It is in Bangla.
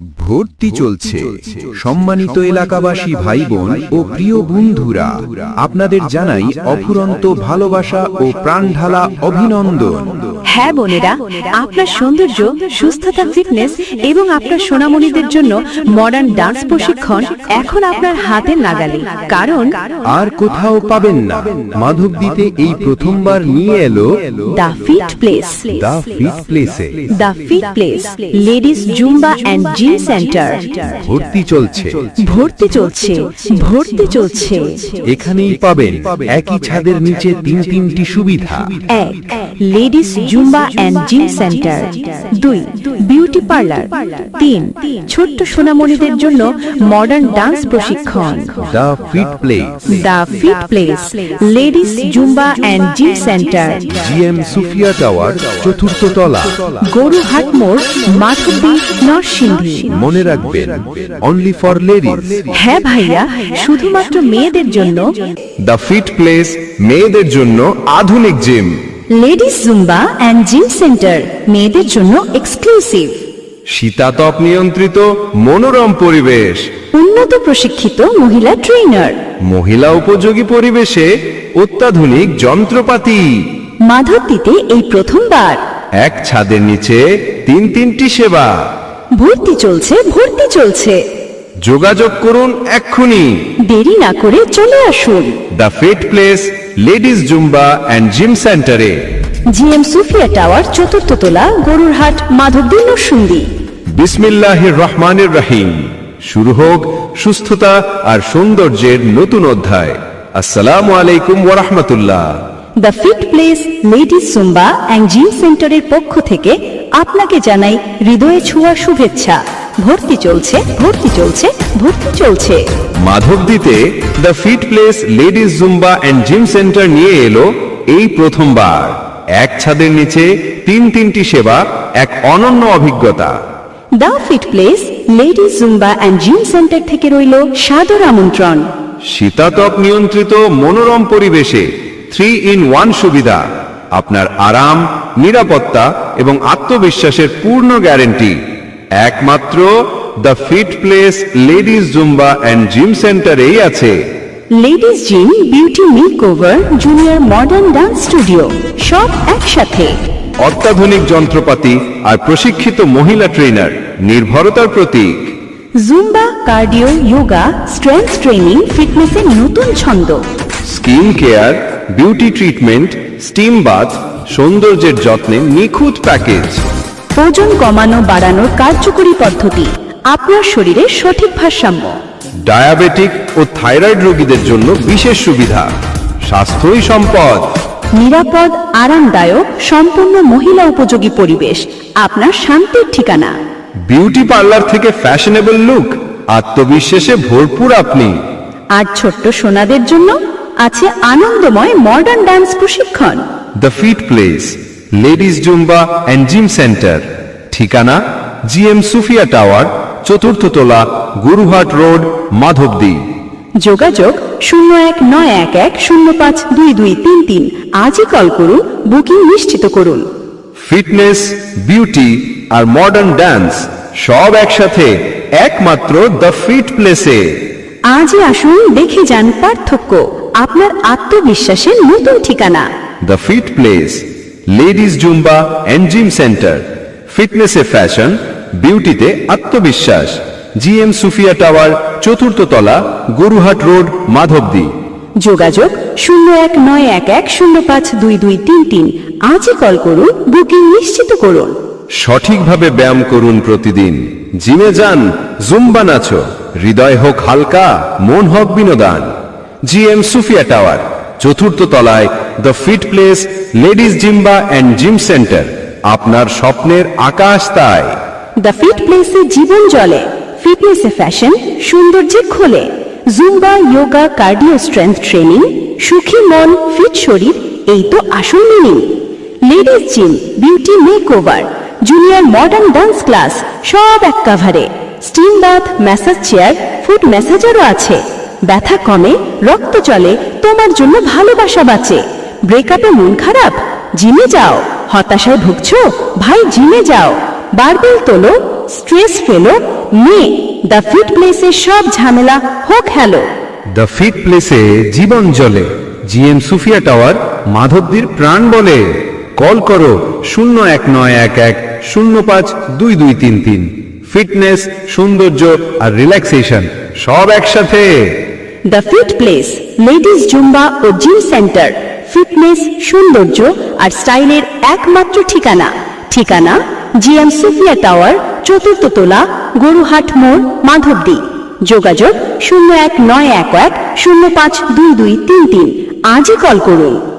ভর্তি চলছে। সম্মানিত এলাকাবাসী ভাই বোন ও প্রিয় বন্ধুরা আপনাদের জানাই অফুরন্ত ভালোবাসা ও প্রাণঢালা অভিনন্দন। হ্যাঁ বোনেরা আপনার সৌন্দর্য সুস্থতা ফিটনেস এবং আপনার সোনামণিদের জন্য মডার্ন ডান্স প্রশিক্ষণ এখন আপনার হাতের নাগালে কারণ আর কোথাও পাবেন না। মাধবদীতে এই প্রথমবার নিয়ে এলো the fit place the fit প্লেসে the fit place ladies Zumba and gym centre. ভর্তি চলছে। ভর্তি চলছে। ভর্তি চলছে। এখানেই পাবেন একই ছাদের নিচে তিন তিনটি সুবিধা। এক ladies Zumba and gym centre. দুই বিউটি পার্লার। তিন ছোট্ট সোনামণিদের জন্য মডার্ন ডান্স প্রশিক্ষণ। The fit place the fit place ladies Zumba and gym centre GM Sufia tower চতুর্থ তলা। গরুহাট মোড় মাধবদী নরসিংদী। মনে রাখবেন অনলি ফর লেডিস হ্যাঁ ভাইয়া শুধুমাত্র মেয়েদের জন্য। দ্য ফিট প্লেস মেয়েদের জন্য আধুনিক gym ladies Zumba and gym centre মেয়েদের জন্য এক্সক্লুসিভ শীতাতপ নিয়ন্ত্রিত মনোরম পরিবেশ। উন্নত প্রশিক্ষিত মহিলা ট্রেনার। মহিলা উপযোগী পরিবেশে অত্যাধুনিক যন্ত্রপাতি। মাধবদীতে এই প্রথমবার। এক ছাদের নিচে তিন তিনটি সেবা। ভর্তি চলছে ভর্তি চলছে। যোগাযোগ করুন এক্ষুনি। দেরি না করে চলে আসুন। The fit place ladies Zumba and gym সেন্টারে। জিএম সুফিয়া টাওয়ার চতুর্থ তলা গরুরহাট মাধবদী নরসিংদী বিসমিল্লাহির রহমানির রহিম। শুরু হোক সুস্থতা আর সৌন্দর্যের নতুন অধ্যায়। আসসালামু আলাইকুম ওরহমতুল্লাহ the fit place ladies Zumba and gym সেন্টারের পক্ষ থেকে আপনাকে জানাই হৃদয়ে ছোঁয়া শুভেচ্ছা। ভর্তি চলছে ভর্তি চলছে ভর্তি চলছে। মাধবদীতে the fit place ladies Zumba and gym centre নিয়ে এলো এই প্রথমবার। এক ছাদের নিচে তিন তিনটি সেবা এক অনন্য অভিজ্ঞতা। The fit place ladies Zumba and gym centre থেকে রইল সাদর আমন্ত্রণ। শীতাতপ নিয়ন্ত্রিত মনোরম পরিবেশে থ্রি ইন ওয়ান সুবিধা আপনার আরাম নিরাপত্তা এবং আত্মবিশ্বাসের পূর্ণ গ্যারেন্টি। একমাত্র the fit place ladies Zumba and gym সেন্টারেই আছে। Ladies gym beauty makeover junior modern dance studio সব একসাথে। অত্যাধুনিক যন্ত্রপাতি আর প্রশিক্ষিত মহিলা ট্রেনার। নির্ভরতার প্রতীক। Zumba cardio yoga strength training ফিটনেসের নতুন ছন্দ। Skin care beauty treatment steam bath সৌন্দর্যের যত্নে নিখুঁত প্যাকেজ ওজন কমানো বাড়ানোর কার্যকরী পদ্ধতি আপনার শরীরে সঠিক ভারসাম্য। ডায়াবেটিক ও থাইরয়েড রোগীদের জন্য বিশেষ সুবিধা স্বাস্থ্যই সম্পদ। নিরাপদ আরামদায়ক সম্পূর্ণ মহিলা উপযোগী পরিবেশ আপনার শান্তির ঠিকানা। বিউটি পার্লার থেকে ফ্যাশনেবল লুক আত্মবিশ্বাসে ভরপুর আপনি। আর ছোট্ট সোনাদের জন্য আছে আনন্দময় মডার্ন ডান্স প্রশিক্ষণ। The fit place ladies Zumba and gym centre ঠিকানা জিএম সুফিয়া টাওয়ার চতুর্থ তলা গুরুহাট রোড মাধবদী। যোগাযোগ শূন্য এক নয় এক এক শূন্য পাঁচ দুই দুই তিন তিন। আজই কল করুন বুকিং নিশ্চিত করুন। ফিটনেস বিউটি আর মডার্ন ডান্স সব একসাথে একমাত্র দ্য ফিট প্লেসে আজই আসুন দেখে যান পার্থক্য আপনার আত্মবিশ্বাসের নতুন ঠিকানা। The fit place ladies Zumba and gym centre ফিটনেসে fashion বিউটিতে আত্মবিশ্বাস। জিএম সুফিয়া টাওয়ার চতুর্থ তলা গরুহাট রোড মাধবদী। যোগাযোগ শূন্য এক নয় এক এক শূন্য পাঁচ দুই দুই তিন তিন। আজই কল করুন বুকিং নিশ্চিত করুন। সঠিকভাবে ব্যায়াম করুন প্রতিদিন। জিমে যান, জুম্বা নাচো, হৃদয় হোক হালকা, মন হোক বিনোদন। জিএম সুফিয়া টাওয়ার, চতুর্থ তলায় the fit place, ladies Zumba and gym centre. আপনার স্বপ্নের আকাশ তাই। দ্য ফিট প্লেসে জীবন চলে ফিটনেসে ফ্যাশন, সৌন্দর্যে খোলে। Zumba yoga cardio strength training, সুখী মন, ফিট শরীর, এই তো আসল meaning. Ladies gym, beauty makeover junior modern dance class সব এক কাভারে steam bath massage chair foot ম্যাসাজারও আছে। ব্যথা কমে, রক্ত চলে, তোমার জন্য ভালোবাসা বাঁচে। ব্রেকআপে মন খারাপ জিমে যাও। হতাশায় ভুগছো, ভাই জিমে যাও। বারবেল তোলো স্ট্রেস ফেলো মে দ্য ফিট প্লেসে সব ঝামেলা, হোক হ্যালো। দ্য ফিট প্লেসে জীবন জ্বলে জিএম সুফিয়া টাওয়ার, মাধবদীর প্রাণ বলে। কল করো, শূন্য এক নয় এক এক শূন্য পাঁচ দুই দুই তিন তিন। ফিটনেস সৌন্দর্য আর রিল্যাক্সেশন সব একসাথে। The Fit Place ladies Zumba O gym centre fitness সৌন্দর্য আর স্টাইলের একমাত্র ঠিকানা। ঠিকানা জিএম সুফিয়া টাওয়ার চতুর্থ তোলা, গরুহাট মোড়, মাধবদী। যোগাযোগ শূন্য এক নয় এক এক শূন্য পাঁচ দুই দুই তিন তিন। আজই কল করুন।